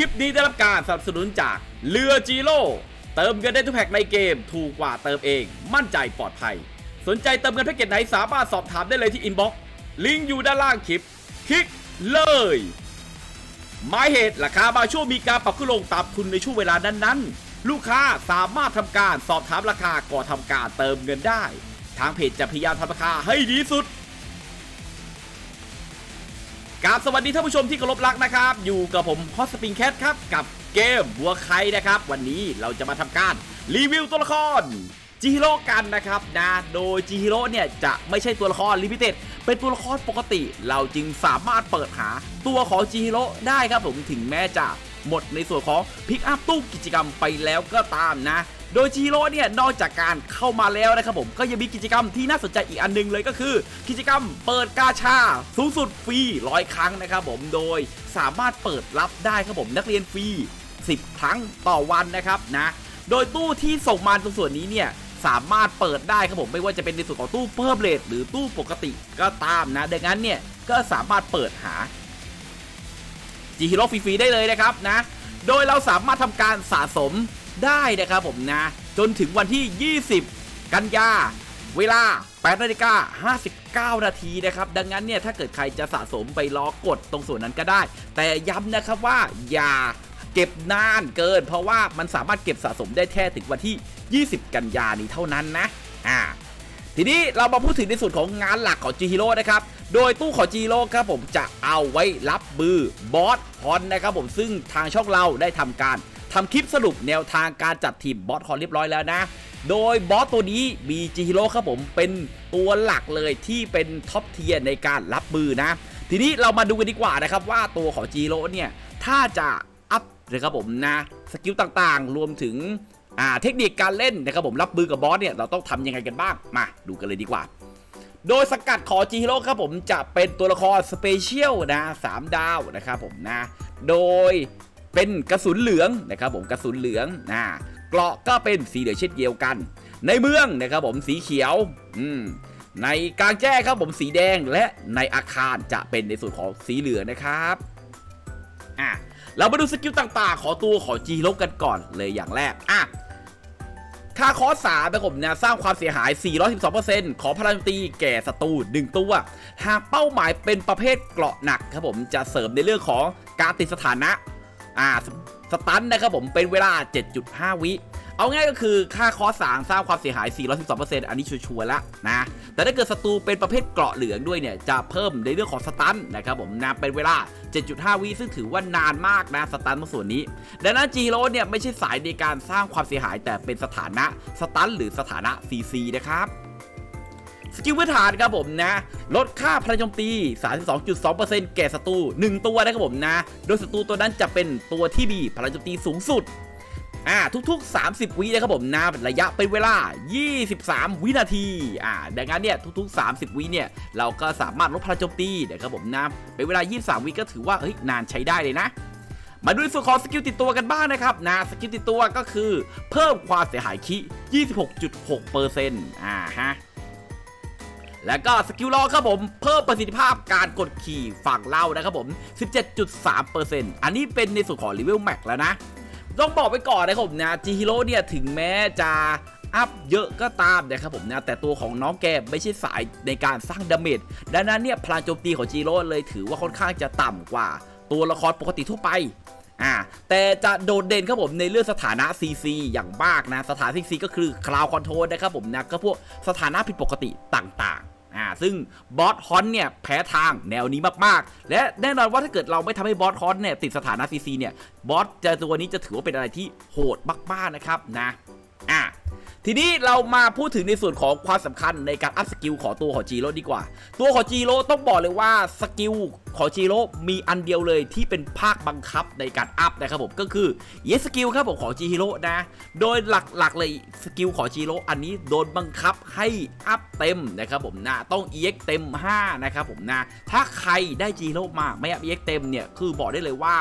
คลิปนี้ได้รับการสนับสนุนจากเรือจีโร่เติมเงินได้ทุกแพ็กในเกม ถูกกว่าเติมเอง มั่นใจปลอดภัย สนใจเติมเงินแพ็กเกจไหนสามารถสอบถามได้เลยที่อินบ็อกซ์ลิงก์อยู่ด้านล่างคลิป คลิกเลยหมายเหตุราคาบางช่วงมีการปรับขึ้นลงตามทุนในช่วงเวลานั้นๆ ลูกค้าสามารถทำการสอบถามราคาก่อนทำการเติมเงินได้ ทางเพจจะพยายามทำราคาให้ดีสุด กราบสวัสดีท่านผู้ชมที่เคารพรักนะครับ อยู่กับผมฮอสปริงแคทครับ กับเกมบัวไคนะครับ วันนี้เราจะมาทำการรีวิวตัวละครจิฮิโร่กันนะครับนะโดยจิฮิโร่เนี่ยจะไม่ใช่ตัวละครลิมิเต็ดเป็นตัวละครปกติ เราจึงสามารถเปิดหาตัวของจิฮิโร่ได้ครับผมถึงแม้จะหมดในส่วนของพิกอัพตู้กิจกรรมไปแล้วก็ตามนะ โดยจิโร่เนี่ยนอกจากการเข้ามาแล้วนะครับผมก็ยังมีกิจกรรมที่น่าสนใจอีกอันหนึงเลยก็คือ กิจกรรมเปิดกาชาสูงสุดฟรีร้อยครั้งนะครับผมโดยสามารถเปิดรับได้ครับผมนักเรียนฟรี 10 ครั้งต่อวันนะครับนะโดยตู้ที่ส่งมาตรงส่วนนี้เนี่ยสามารถเปิดได้ครับผมไม่ว่าจะเป็นในส่วนของตู้เพิ่มเลทหรือตู้ปกติก็ตามนะดังนั้นเนี่ยก็สามารถเปิดหาจีฮีโร่ฟรีๆได้เลยนะครับนะโดยเราสามารถทำการสะสม ได้นะครับผมนะ จนถึงวันที่ 20 กันยา เวลา8นาฬิกา59 นาทีนะครับ ดังนั้นเนี่ย ถ้าเกิดใครจะสะสมไปรอกดตรงส่วนนั้นก็ได้ แต่ย้ำนะครับว่าอย่าเก็บนานเกิน เพราะว่ามันสามารถเก็บสะสมได้แค่ถึงวันที่ 20 กันยานี้เท่านั้นนะ อ่าทีนี้เรามาพูดถึงในส่วนของงานหลักของ G Hero นะครับ โดยตู้ของ G Hero ครับผมจะเอาไว้รับมือบอสฮอนนะครับผมซึ่งทางช่องเราได้ทำการ ทำคลิปสรุปแนวทางการจัดทีมบอสฮอนเรียบร้อยแล้วนะ โดยบอสตัวนี้มี G Hero ครับผมเป็นตัวหลักเลยที่เป็นท็อปเทียในการรับมือนะ ทีนี้เรามาดูกันดีกว่านะครับว่าตัวของ G Hero เนี่ย ถ้าจะอัพนะครับผมนะสกิลต่างๆ รวมถึงอ่าเทคนิคการเล่นนะครับผมรับมือกับบอสเนี่ยเราต้องทำยังไงกันบ้างมาดูกันเลยดีกว่าโดยสกัดของจีฮีโร่ครับผมจะเป็นตัวละครสเปเชียลนะสามดาวนะครับผมนะ โดย เป็นกระสุนเหลืองนะครับผมกระสุนเหลืองนะเกราะก็เป็นสีเหลืองเช่นเดียวกัน ในเมืองนะครับผมสีเขียวอืมในกลางแจ้งครับผมสีแดงและในอาคารจะเป็นในส่วนของสีเหลืองนะครับอะเรามาดูสกิลต่างๆ ขอตัวขอจีฮีโร่กันก่อนเลยอย่างแรกอะค่าคอร์สสามนะครับผมเนี่ยสร้างความเสียหาย 412%ของพลังตีแก่ศัตรู1ตัว หากเป้าหมายเป็นประเภทเกราะหนักครับผมจะเสริมในเรื่องของการติดสถานะ อ่าสสตันนะครับผมเป็นเวลา 7.5 วิเอาง่ายก็คือค่าคอสสามสร้างความเสียหาย 412%อันนี้ชัวร์แล้วนะ แต่ถ้าเกิดศัตรูเป็นประเภทเกราะเหลืองด้วยเนี่ย จะเพิ่มในเรื่องของสตันนะครับผมนะเป็นเวลา 7.5 วิซึ่งถือว่านานมากนะสตันตรงส่วนนี้ ดังนั้นจีโร่เนี่ยไม่ใช่สายในการสร้างความเสียหายแต่เป็นสถานะสตันหรือสถานะ CC นะครับ สกิลพื้นฐานครับผมนะ ลดค่าพลังโจมตี 32.2%แก่ศัตรู1ตัวนะครับผมนะ โดยศัตรูตัวนั้นจะเป็นตัวที่มีพลังโจมตีสูงสุดอ่าทุกๆ 30 วินะครับผมนะระยะเป็นเวลา 23 วินาทีอ่าดังนั้นเนี่ยทุก ๆ 30 วิเนี่ยเราก็สามารถลดพลังโจมตีนะครับผมนะเป็นเวลา 23 วิก็ถือว่าเฮ้ยนานใช้ได้เลยนะ มาดูส่วนของสกิลติดตัวกันบ้างนะครับนะสกิลติดตัวก็คือ เพิ่มความเสียหายคิ 26.6%อ่าฮะ แล้วก็สกิลลอครับผม เพิ่มประสิทธิภาพการกดขี่ฝั่งเรานะครับผม 17.3%อันนี้เป็นในส่วนของเลเวลแม็กแล้วนะ ต้องบอกไว้ก่อนนะครับผมนะจีฮิโร่เนี่ยถึงแม้จะอัพเยอะก็ตามนะครับผมนะแต่ตัวของน้องแกไม่ใช่สายในการสร้างดาเมจดังนั้นเนี่ยพลังโจมตีของจีโร่เลยถือว่าค่อนข้างจะต่ำกว่าตัวละครปกติทั่วไป อ่าแต่จะโดดเด่นครับผมในเรื่องสถานะ CC อย่างมากนะ สถานะ CC ก็คือ Cloud Control นะครับผมนะก็พวกสถานะผิดปกติต่างๆอ่าซึ่งบอสฮอนเนี่ยแพ้ทางแนวนี้มากๆ และแน่นอนว่าถ้าเกิดเราไม่ทำให้บอสฮอนเนี่ยติดสถานะ CC เนี่ยบอสจะตัวนี้จะถือว่าเป็นอะไรที่โหดมากๆนะครับนะอ่า ทีนี้เรามาพูดถึงในส่วนของความสำคัญในการอัพสกิลของตัวของจีโร่ดีกว่า ตัวของจีโร่ต้องบอกเลยว่าสกิลของจีโร่มีอันเดียวเลยที่เป็นภาคบังคับในการอัพนะครับผมก็คือเยสกิลครับผมของจีโร่นะ โดยหลักๆเลยสกิลของจีโร่อันนี้โดนบังคับให้อัพเต็มนะครับผมนะต้อง EX เต็ม 5 นะครับผมนะ ถ้าใครได้จีโร่มาไม่อัพ EX เต็มเนี่ยคือบอกได้เลยว่า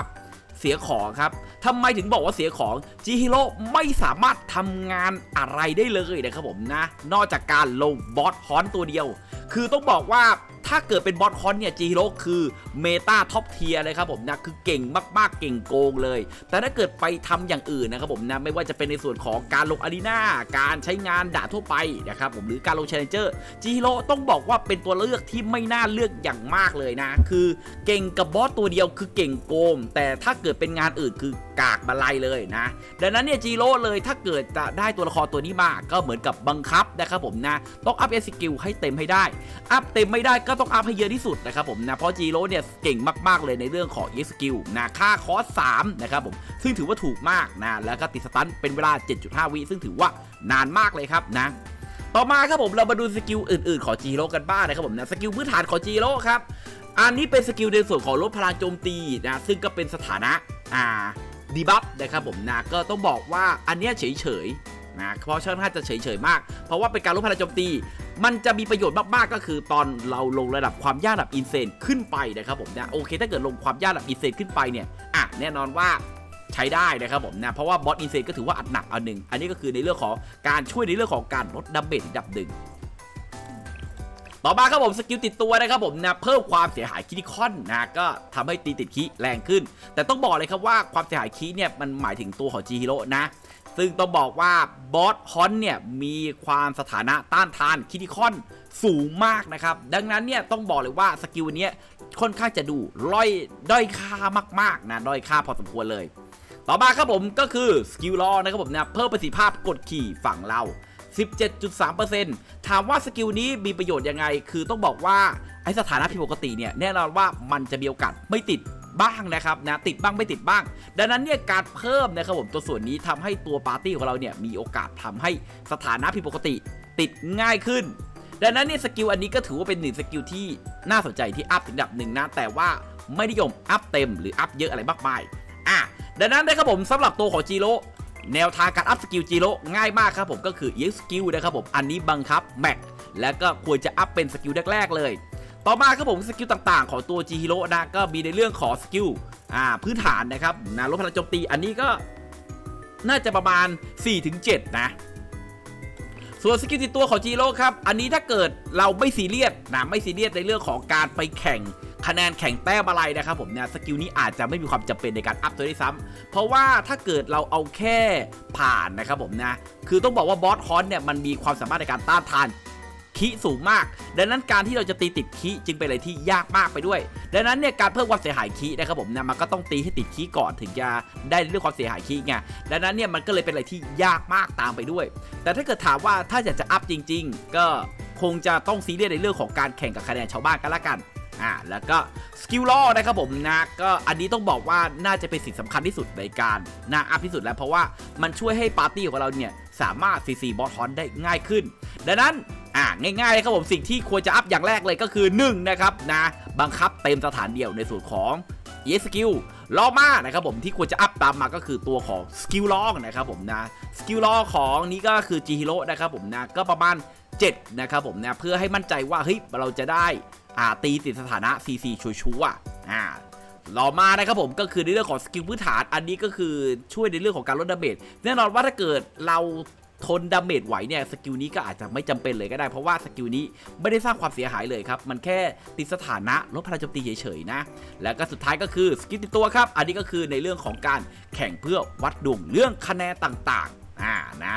เสียของครับทำไมถึงบอกว่าเสียของจีฮิโร่ไม่สามารถทำงานอะไรได้เลยนะครับผมนะ นอกจากการลงบอสฮอนตัวเดียว คือต้องบอกว่า ถ้าเกิดเป็นบอสคอนเนี่ยจีโร่คือเมตาท็อปเทียเลยครับผมนะคือเก่งมากๆเก่งโกงเลย แต่ถ้าเกิดไปทำอย่างอื่นนะครับผมนะไม่ว่าจะเป็นในส่วนของการลงอารีนาการใช้งานด่าทั่วไปนะครับผมหรือการลง Challenger จีโร่ต้องบอกว่าเป็นตัวเลือกที่ไม่น่าเลือกอย่างมากเลยนะ คือเก่งกับบอสตัวเดียวคือเก่งโกงแต่ถ้าเกิดเป็นงานอื่นคือ กากบาลัยเลยนะ ดังนั้นเนี่ยจีโร่เลยถ้าเกิดจะได้ตัวละครตัวนี้มาก็เหมือนกับบังคับนะครับผมนะ ต้องอัพเอสกิลให้เต็มให้ได้ อัพเต็มไม่ได้ก็ต้องอัพให้เยอะที่สุดนะครับผมนะ เพราะจีโร่เนี่ยเก่งมากๆเลยในเรื่องของ e อสกิลนะค่าคอส3นะครับผมซึ่งถือว่าถูกมากนะแล้วก็ติดสตันเป็นเวลา 7.5 วิซึ่งถือว่านานมากเลยครับนะต่อมาครับผมเรามาดูสกิลอื่นๆของจีโร่กันบ้างนะครับผมนะสกิลพื้นฐานของจีโร่ครับอันนี้เป็นสกิลในส่วนของลดพลังโจมตีนะซึ่งก็เป็นสถานะอ่า ดีบัฟนะครับผมนะก็ต้องบอกว่าอันเนี้ยเฉยๆนะเพราะช่างท่านจะเฉยๆมาก เพราะว่าเป็นการลดพลังโจมตี มันจะมีประโยชน์มากๆก็คือตอนเราลงระดับความยากระดับอินเซนขึ้นไปนะครับผมนะโอเค ถ้าเกิดลงความยากระดับอินเซนขึ้นไปเนี่ยอะแน่นอนว่าใช้ได้นะครับผมนะเพราะว่าบอสอินเซนก็ถือว่าอัดหนักอันหนึ่งอันนี้ก็คือในเรื่องของการช่วยในเรื่องของการลดดับเบิลดับหนึ่ง ต่อมาครับผมสกิลติดตัวนะครับผมนะเพิ่มความเสียหายคิติคอนนะก็ทำให้ตีติดคิแรงขึ้น แต่ต้องบอกเลยครับว่าความเสียหายคิเนี่ยมันหมายถึงตัวของจีฮิโร่นะซึ่งต้องบอกว่าบอสฮอนเนี่ยมีความสถานะต้านทานคิติคอนสูงมากนะครับ ดังนั้นเนี่ยต้องบอกเลยว่าสกิลนี้ค่อนข้างจะดูร้อยด้อยค่ามากๆนะด้อยค่าพอสมควรเลย ต่อมาครับผมก็คือสกิลลอนะครับผมนะเพิ่มประสิทธิภาพกดขี่ฝั่งเรา 17.3%ถามว่าสกิลนี้มีประโยชน์ยังไง คือต้องบอกว่าไอสถานะผิดปกติเนี่ยแน่นอนว่ามันจะมีโอกาสไม่ติดบ้างนะครับนะติดบ้างไม่ติดบ้าง ดังนั้นเนี่ยการเพิ่มนะครับผมตัวส่วนนี้ทำให้ตัวปาร์ตี้ของเราเนี่ยมีโอกาสทำให้สถานะผิดปกติติดง่ายขึ้น ดังนั้นเนี่ยสกิลอันนี้ก็ถือว่าเป็นหนึ่งสกิลที่น่าสนใจที่อัพถึงดับหนึ่งนะแต่ว่าไม่นิยมอัพเต็มหรืออัพเยอะอะไรมากมายอะดังนั้นนะครับผมสำหรับตัวของจีโร่ แนวทางการอัพสกิลจีโร่ง่ายมากครับผมก็คือ EX สกิลนะครับผมอันนี้บังคับแม็กแล้วก็ควรจะอัพเป็นสกิลแรก ๆ เลย ต่อมาครับผมสกิลต่างๆ ของตัวจีฮิโร่นะก็มีในเรื่องของสกิลอ่าพื้นฐานนะครับนะลดพลังโจมตีอันนี้ก็น่าจะประมาณ 4-7 นะ ส่วนสกิลติดตัวของจีโร่ครับ อันนี้ถ้าเกิดเราไม่ซีเรียสนะไม่ซีเรียสในเรื่องของการไปแข่ง คะแนนแข่งแต้มอะไรนะครับผมเนี่ยสกิลนี้อาจจะไม่มีความจำเป็นในการอัพตัวด้วยซ้ำเพราะว่าถ้าเกิดเราเอาแค่ผ่านนะครับผมนะคือต้องบอกว่าบอสฮอนเนี่ยมันมีความสามารถในการต้านทานคีสูงมาก ดังนั้นการที่เราจะตีติดคีจึงเป็นอะไรที่ยากมากไปด้วย ดังนั้นเนี่ยการเพิ่มความเสียหายคีนะครับผมนะมันก็ต้องตีให้ติดคีก่อนถึงจะได้เรื่องความเสียหายคีไง ดังนั้นเนี่ยมันก็เลยเป็นอะไรที่ยากมากตามไปด้วย แต่ถ้าเกิดถามว่าถ้าอยากจะอัพจริง ๆ ก็คงจะต้องซีเรียสในเรื่องของการแข่งกับคะแนนชาวบ้านกันละกัน อ่าแล้วก็สกิลล่อนะครับผมนะก็อันนี้ต้องบอกว่าน่าจะเป็นสิ่งสำคัญที่สุดในการน่าอัพที่สุดแล้วเพราะว่ามันช่วยให้ปาร์ตี้ของเราเนี่ยสามารถซีซีบอสฮอนได้ง่ายขึ้น ดังนั้นอ่าง่ายๆเลยครับผมสิ่งที่ควรจะอัพอย่างแรกเลยก็คือ1นะครับนะบังคับเต็มสถานเดียวในส่วนของ e s skill ล้อมานะครับผมที่ควรจะอัพตามมาก็คือตัวของสกิลล้อนะครับผมนะสกิลล้อของนี้ก็คือจีฮิโร่นะครับผมนะก็ประมาณ 7 นะครับผมนะเพื่อให้มั่นใจว่าเฮ้ยเราจะได้อ่าตีติดสถานะ CC ชัวร์ๆอะอ่าต่อมานะครับผมก็คือในเรื่องของสกิลพื้นฐาน อันนี้ก็คือช่วยในเรื่องของการลดดาเมจแน่นอนว่าถ้าเกิดเราทนดาเมจไหวเนี่ยสกิลนี้ก็อาจจะไม่จำเป็นเลยก็ได้ เพราะว่าสกิลนี้ไม่ได้สร้างความเสียหายเลยครับ มันแค่ติดสถานะลดพลังโจมตีเฉยๆนะ แล้วก็สุดท้ายก็คือสกิลติดตัวครับ อันนี้ก็คือในเรื่องของการแข่งเพื่อวัดดวงเรื่องคะแนนต่างๆอ่านะ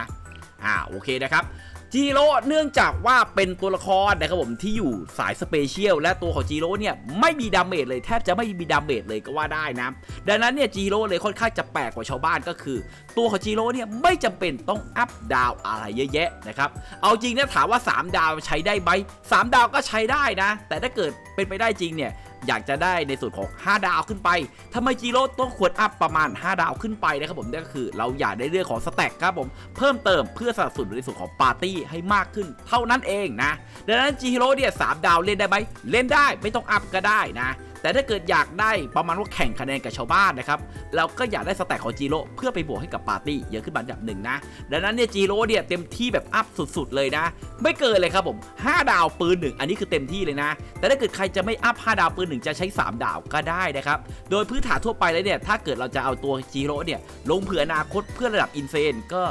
อ่าโอเคนะครับ จีโร่เนื่องจากว่าเป็นตัวละครนะครับผมที่อยู่สายสเปเชียลและตัวของจีโร่เนี่ยไม่มีดาเมจเลยแทบจะไม่มีดาเมจเลยก็ว่าได้นะ ดังนั้นเนี่ยจีโร่เลยค่อนข้างจะแปลกกว่าชาวบ้านก็คือ ตัวของจีโร่เนี่ยไม่จำเป็นต้องอัพดาวอะไรเยอะแยะนะครับเอาจริงเนี่ยถามว่า 3 ดาวใช้ได้ไหม3ดาวก็ใช้ได้นะ แต่ถ้าเกิดเป็นไปได้จริงเนี่ย อยากจะได้ในส่วนของ 5 ดาวขึ้นไปทำไมจีโร่ต้องควรอัพประมาณ 5 ดาวขึ้นไปนะครับผมนั่นก็คือเราอยากได้เรื่องของสแต็กครับผมเพิ่มเติมเพื่อสนับสนุนในส่วนของปาร์ตี้ให้มากขึ้น เท่านั้นเองนะดังนั้นจีโร่เนี่ยสามดาวเล่นได้ไหมเล่นได้ไม่ต้องอัพก็ได้นะ แต่ถ้าเกิดอยากได้ประมาณว่าแข่งคะแนนกับชาวบ้านนะครับเราก็อยากได้สแต็กของจีโร่เพื่อไปบวกให้กับปาร์ตี้เยอะขึ้นมาอันดับหนึ่งนะดังนั้นเนี่ยจีโร่เนี่ยเต็มที่แบบอัพสุดๆเลยนะ ไม่เกินเลยครับผม 5 ดาวปืนหนึ่งอันนี้คือเต็มที่เลยนะ แต่ถ้าเกิดใครจะไม่อัพ5ดาวปืนหนึ่งจะใช้ 3 ดาวก็ได้นะครับโดยพื้นฐานทั่วไปแล้วเนี่ยถ้าเกิดเราจะเอาตัวจีโร่เนี่ยลงเผื่ออนาคตเพื่อระดับอินเฟนก็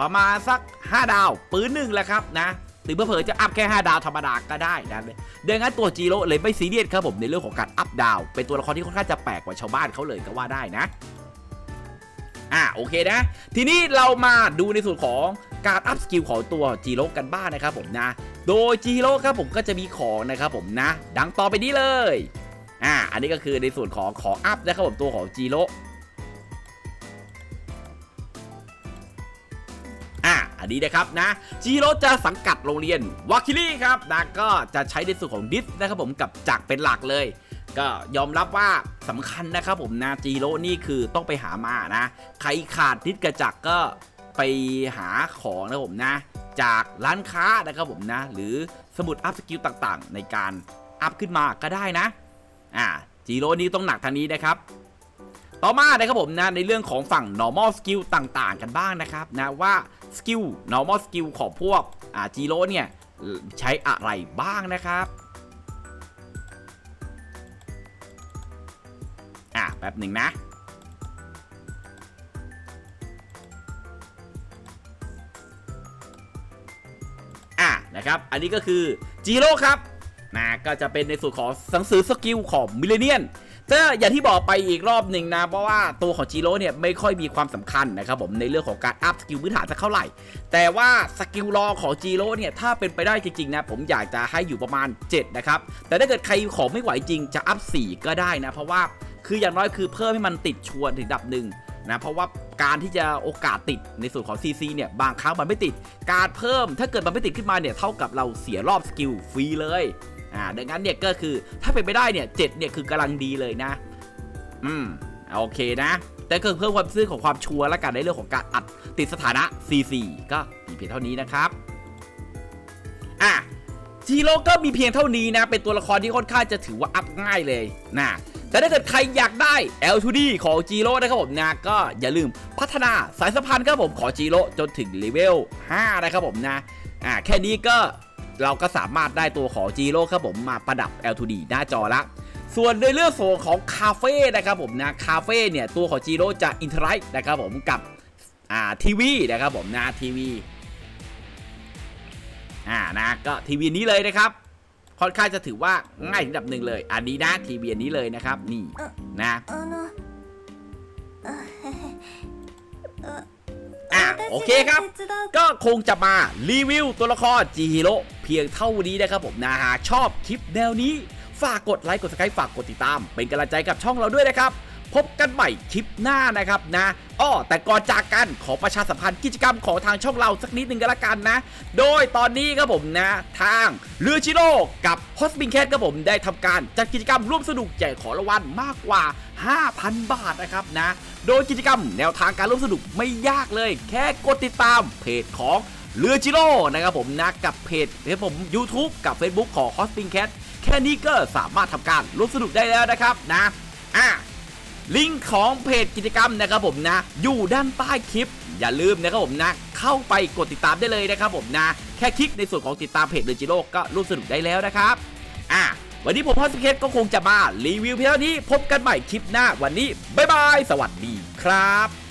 ประมาณสัก 5 ดาวปืนหนึ่งแหละครับนะ หรือเผื่อจะอัพแค่ 5 ดาวธรรมดาก็ได้นะดังนั้นตัวจีโร่เลยไม่ซีเรียสครับผมในเรื่องของการอัพดาว เป็นตัวละครที่ค่อนข้างจะแปลกกว่าชาวบ้านเขาเลยก็ว่าได้นะอะโอเคนะ ทีนี้เรามาดูในส่วนของการอัพสกิลของตัวจีโร่กันบ้างนะครับผมนะ โดยจีโร่ครับผมก็จะมีของนะครับผมนะ ดังต่อไปนี้เลยอ่าอันนี้ก็คือในส่วนของของอัพนะครับผมตัวของจีโร่ อันนี้นะครับนะจีโร่จะสังกัดโรงเรียนวาคิลี่ครับนะก็จะใช้ในส่วนของดิสนะครับผมกับจักเป็นหลักเลย ก็ยอมรับว่าสำคัญนะครับผมนะจีโร่นี่คือต้องไปหามานะ ใครขาดดิสกระจักก็ไปหาของนะครับผมนะ จากร้านค้านะครับผมนะ หรือสมุดอัพสกิลต่างๆ ในการอัพขึ้นมาก็ได้นะอ่าจีโร่นี่ต้องหนักทางนี้นะครับ ต่อมานะครับผมนะในเรื่องของฝั่ง normal skill ต่างๆ กันบ้างนะครับนะว่า skill normal skill ของพวกอ่าจีโร่เนี่ยใช้อะไรบ้างนะครับอะแป๊บหนึ่งนะอะนะครับอันนี้ก็คือจีโร่ครับนะก็จะเป็นในส่วนของหนังสือสกิลของมิเลเนียน แต่อย่างที่บอกไปอีกรอบหนึ่งนะ เพราะว่าตัวของจีโร่เนี่ยไม่ค่อยมีความสำคัญนะครับผมในเรื่องของการอัพสกิลพื้นฐานสักเท่าไหร่ แต่ว่าสกิลรองของจีโร่เนี่ยถ้าเป็นไปได้จริงๆนะผมอยากจะให้อยู่ประมาณ 7 นะครับ แต่ถ้าเกิดใครของไม่ไหวจริงจะอัพ 4 ก็ได้นะ เพราะว่าคืออย่างน้อยคือเพิ่มให้มันติดชวนถึงดับหนึ่งนะเพราะว่าการที่จะโอกาสติดในส่วนของ CC เนี่ยบางครั้งมันไม่ติด การเพิ่มถ้าเกิดมันไม่ติดขึ้นมาเนี่ยเท่ากับเราเสียรอบสกิลฟรีเลย อ่าดังนั้นเนี่ยก็คือถ้าเป็นไปได้เนี่ยเเนี่ยคือกำลังดีเลยนะ อืมโอเคนะ แต่ก็เพิ่มความซื่อของความชัวร์และกันในเรื่องของการอัดติดสถานะ CC ก็มีเพียงเท่านี้นะครับอะจีโร่ก็มีเพียงเท่านี้นะ เป็นตัวละครที่ค่อนข้างจะถือว่าอัพง่ายเลยนะแต่ถ้าเกิดใครอยากได้ L2D ของจีโร่นะครับผมนะก็อย่าลืมพัฒนาสายสัมพันธ์ครับผมของจีโร่จนถึงเลเวล 5 นะครับผมนะอ่าแค่นี้ก็ เราก็สามารถได้ตัวของจีโร่ครับผมมาประดับ L2D หน้าจอละส่วนในเรื่องโซนของคาเฟ่นะครับผมนะคาเฟ่เนี่ยตัวของจีโร่จะอินเทอร์ไลท์นะครับผมกับอ่าทีวีนะครับผมนะทีวีอ่านะก็ทีวีนี้เลยนะครับค่อนข้างจะถือว่าง่ายถึงอันดับหนึ่งเลย อันนี้นะทีวีนนี้เลยนะครับ นี่นะ่ะโอเคครับ ก็คงจะมารีวิวตัวละครจีฮิโร่เพียงเท่านี้นะครับผมนะฮะชอบคลิปแนวนี้ ฝากกดไลค์กด subscribe ฝากกดติดตาม เป็นกำลังใจกับช่องเราด้วยนะครับ พบกันใหม่คลิปหน้านะครับนะอ้อแต่ก่อนจากกันขอประชาสัมพันธ์กิจกรรมของทางช่องเราสักนิดหนึ่งก็แล้วกันนะ โดยตอนนี้ครับผมนะทางเรือชิโร่กับฮอสบิงแคทครับผมได้ทำการจัดกิจกรรมร่วมสนุกแจกของรางวัลมากกว่า 5,000 บาทนะครับนะ โดยกิจกรรมแนวทางการร่วมสนุกไม่ยากเลย แค่กดติดตามเพจของเรือจิโร่นะครับผมนะกับเพจเพจผม YouTube กับ Facebook ของ h o s p i n Cat แค่นี้ก็สามารถทำการร่วมสนุกได้แล้วนะครับนะอะ ลิงก์ของเพจกิจกรรมนะครับผมนะ อยู่ด้านใต้คลิป อย่าลืมนะครับผมนะ เข้าไปกดติดตามได้เลยนะครับผมนะ แค่คลิกในส่วนของติดตามเพจเดจิโร่ก็ร่วมสนุกได้แล้วนะครับอะวันนี้ผมฮอสปิเคสก็คงจะมารีวิวเพียงเท่านี้พบกันใหม่คลิปหน้าวันนี้บ๊ายบาย สวัสดีครับ